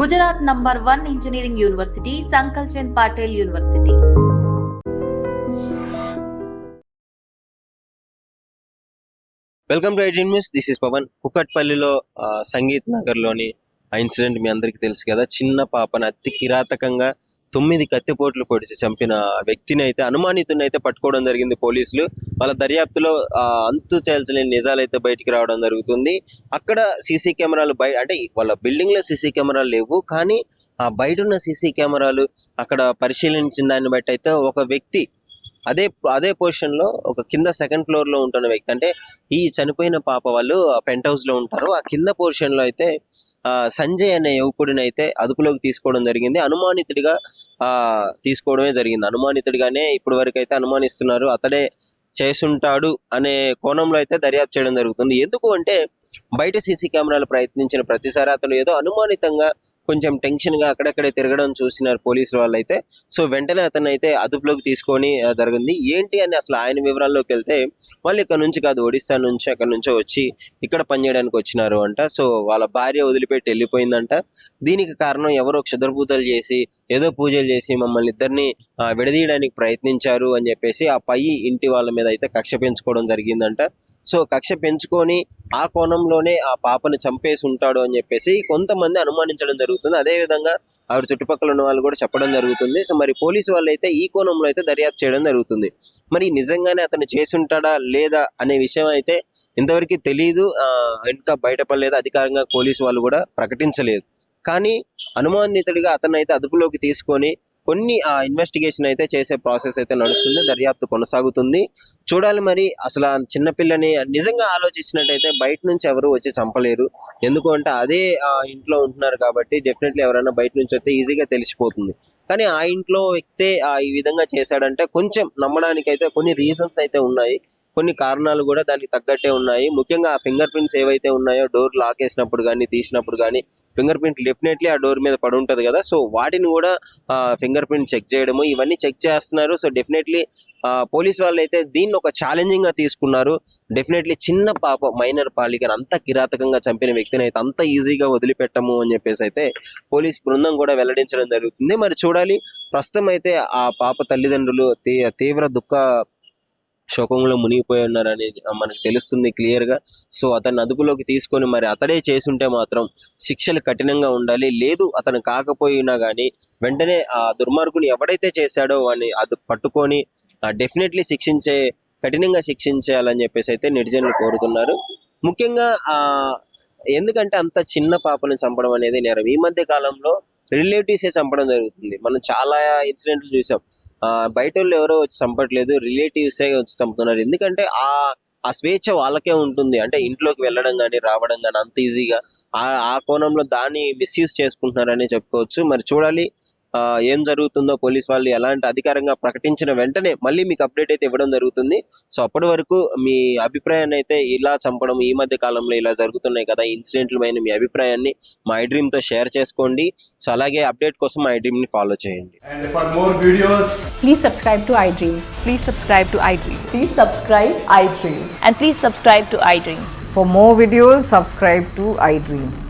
Gujarat number one engineering university Sankalchand Patel university. Welcome to eighteen news this is Pavan. కుకట్పల్లిలో ఆ, సంగీత్ నగర్లోని ఆ incident మీ అందరికీ తెలుసు కదా. చిన్న పాపను అతి కిరాతకంగా తొమ్మిది కత్తిపోట్లు పొడిచి చంపిన వ్యక్తిని అయితే అనుమానితుని అయితే పట్టుకోవడం జరిగింది పోలీసులు. వాళ్ళ దర్యాప్తులో అంతు చేల్చలేని నిజాలు అయితే బయటికి రావడం జరుగుతుంది. అక్కడ సీసీ కెమెరాలు బయట అంటే వాళ్ళ బిల్డింగ్లో సీసీ కెమెరాలు లేవు. కానీ ఆ బయట ఉన్న సీసీ కెమెరాలు అక్కడ పరిశీలించిన దాన్ని బట్టి అయితే ఒక వ్యక్తి అదే అదే పొజిషన్లో ఒక కింద సెకండ్ ఫ్లోర్లో ఉంటున్న వ్యక్తి అంటే ఈ చనిపోయిన పాప వాళ్ళు పెంట్ హౌస్లో ఉంటారు. ఆ కింద పోర్షన్లో అయితే ఆ, సంజయ్ అనే యువకుడిని అయితే అదుపులోకి తీసుకోవడం జరిగింది. అనుమానితుడిగా ఆ తీసుకోవడమే జరిగింది. అనుమానితుడిగానే ఇప్పటి వరకు అయితే అనుమానిస్తున్నారు. అతడే చేసుంటాడు అనే కోణంలో అయితే దర్యాప్తు చేయడం జరుగుతుంది. ఎందుకు అంటే బయట సీసీ కెమెరాలు ప్రయత్నించిన ప్రతిసారి అతను ఏదో అనుమానితంగా కొంచెం టెన్షన్గా అక్కడక్కడే తిరగడం చూసినారు పోలీసుల వాళ్ళు అయితే సో వెంటనే అతను అయితే అదుపులోకి తీసుకొని జరిగింది. ఏంటి అని అసలు ఆయన వివరాల్లోకి వెళ్తే వాళ్ళు ఇక్కడ నుంచి కాదు ఒడిస్సా నుంచి అక్కడ నుంచో వచ్చి ఇక్కడ పనిచేయడానికి వచ్చినారు అంట. సో వాళ్ళ భార్య వదిలిపెట్టి వెళ్ళిపోయిందంట. దీనికి కారణం ఎవరో క్షుద్రపూతలు చేసి ఏదో పూజలు చేసి మమ్మల్ని ఇద్దరిని ఆ, విడదీయడానికి ప్రయత్నించారు అని చెప్పేసి ఆ పై ఇంటి వాళ్ళ మీద అయితే కక్ష పెంచుకోవడం జరిగిందంట. సో కక్ష పెంచుకొని ఆ కోణంలోనే ఆ పాపని చంపేసి ఉంటాడు అని చెప్పేసి కొంతమంది అనుమానించడం జరుగుతుంది. అదే విధంగా ఆవిడ చుట్టుపక్కల ఉన్న వాళ్ళు కూడా చెప్పడం జరుగుతుంది. సో మరి పోలీసు వాళ్ళు అయితే ఈ కోణంలో అయితే దర్యాప్తు చేయడం జరుగుతుంది. మరి నిజంగానే అతను చేసుంటాడా లేదా అనే విషయం అయితే ఇంతవరకు తెలియదు ఇంకా బయటపడలేదు. అధికారంగా పోలీసు వాళ్ళు కూడా ప్రకటించలేదు. కానీ అనుమానితుడిగా అతను అయితే అదుపులోకి తీసుకొని కొన్ని ఆ ఇన్వెస్టిగేషన్ అయితే చేసే ప్రాసెస్ అయితే నడుస్తుంది దర్యాప్తు కొనసాగుతుంది. చూడాలి మరి అసలు ఆ చిన్నపిల్లని నిజంగా ఆలోచించినట్టయితే బయట నుంచి ఎవరు వచ్చి చంపలేరు. ఎందుకు అంటే అదే ఆ ఇంట్లో ఉంటున్నారు కాబట్టి డెఫినెట్లీ ఎవరైనా బయట నుంచి వస్తే ఈజీగా తెలిసిపోతుంది. కానీ ఆ ఇంట్లో వ్యక్తే ఈ విధంగా చేశాడంటే కొంచెం నమ్మడానికి అయితే కొన్ని రీజన్స్ అయితే ఉన్నాయి. కొన్ని కారణాలు కూడా దానికి తగ్గట్టే ఉన్నాయి. ముఖ్యంగా ఆ ఫింగర్ ప్రింట్స్ ఏవైతే ఉన్నాయో డోర్ లాక్ వేసినప్పుడు కానీ తీసినప్పుడు కానీ ఫింగర్ ప్రింట్ డెఫినెట్లీ ఆ డోర్ మీద పడి ఉంటుంది కదా. సో వాటిని కూడా ఫింగర్ ప్రింట్ చెక్ చేయడము ఇవన్నీ చెక్ చేస్తున్నారు. సో డెఫినెట్లీ పోలీస్ వాళ్ళు అయితే దీన్ని ఒక ఛాలెంజింగ్గా తీసుకున్నారు. డెఫినెట్లీ చిన్న పాప మైనర్ బాలికను అంత కిరాతకంగా చంపిన వ్యక్తిని అయితే అంత ఈజీగా వదిలిపెట్టము అని చెప్పేసి అయితే పోలీస్ బృందం కూడా వెల్లడించడం జరుగుతుంది. మరి చూడాలి ప్రస్తుతం అయితే ఆ పాప తల్లిదండ్రులు తీవ్ర దుఃఖ శోకంలో మునిగిపోయి ఉన్నారని మనకు తెలుస్తుంది క్లియర్గా. సో అతన్ని అదుపులోకి తీసుకొని మరి అతడే చేసుంటే మాత్రం శిక్షలు కఠినంగా ఉండాలి. లేదు అతను కాకపోయినా కానీ వెంటనే ఆ దుర్మార్గుని ఎవడైతే చేశాడో వాడిని అది పట్టుకొని డెఫినెట్లీ శిక్షించే కఠినంగా శిక్షించాలని చెప్పేసి అయితే నెటిజన్లు కోరుతున్నారు. ముఖ్యంగా ఆ ఎందుకంటే అంత చిన్న పాపను చంపడం అనేది నేరం. ఈ మధ్య కాలంలో రిలేటివ్స్ ఏ చంపడం జరుగుతుంది. మనం చాలా ఇన్సిడెంట్లు చూసాం. ఆ బయట వాళ్ళు ఎవరో వచ్చి చంపట్లేదు రిలేటివ్స్ ఏ వచ్చి చంపుతున్నారు. ఎందుకంటే ఆ ఆ స్వేచ్ఛ వాళ్ళకే ఉంటుంది. అంటే ఇంట్లోకి వెళ్ళడం కానీ రావడం కానీ అంత ఈజీగా ఆ ఆ కోణంలో దాన్ని మిస్యూజ్ చేసుకుంటున్నారని చెప్పుకోవచ్చు. మరి చూడాలి ఏం జరుగుతుందో పోలీస్ వాళ్ళు ఎలాంటి అధికారంగా ప్రకటించిన వెంటనే మళ్ళీ మీకు అప్డేట్ అయితే ఇవ్వడం జరుగుతుంది. సో అప్పటి వరకు మీ అభిప్రాయాన్ని అయితే ఇలా చంపడం ఈ మధ్య కాలంలో ఇలా జరుగుతున్నాయి కదా ఇన్సిడెంట్ల అయిన మీ అభిప్రాయాన్ని మా ఐ డ్రీమ్తో షేర్ చేసుకోండి. సో అలాగే అప్డేట్ కోసం మా డ్రీమ్ని ఫాలో చేయండి. For more videos, subscribe to iDream.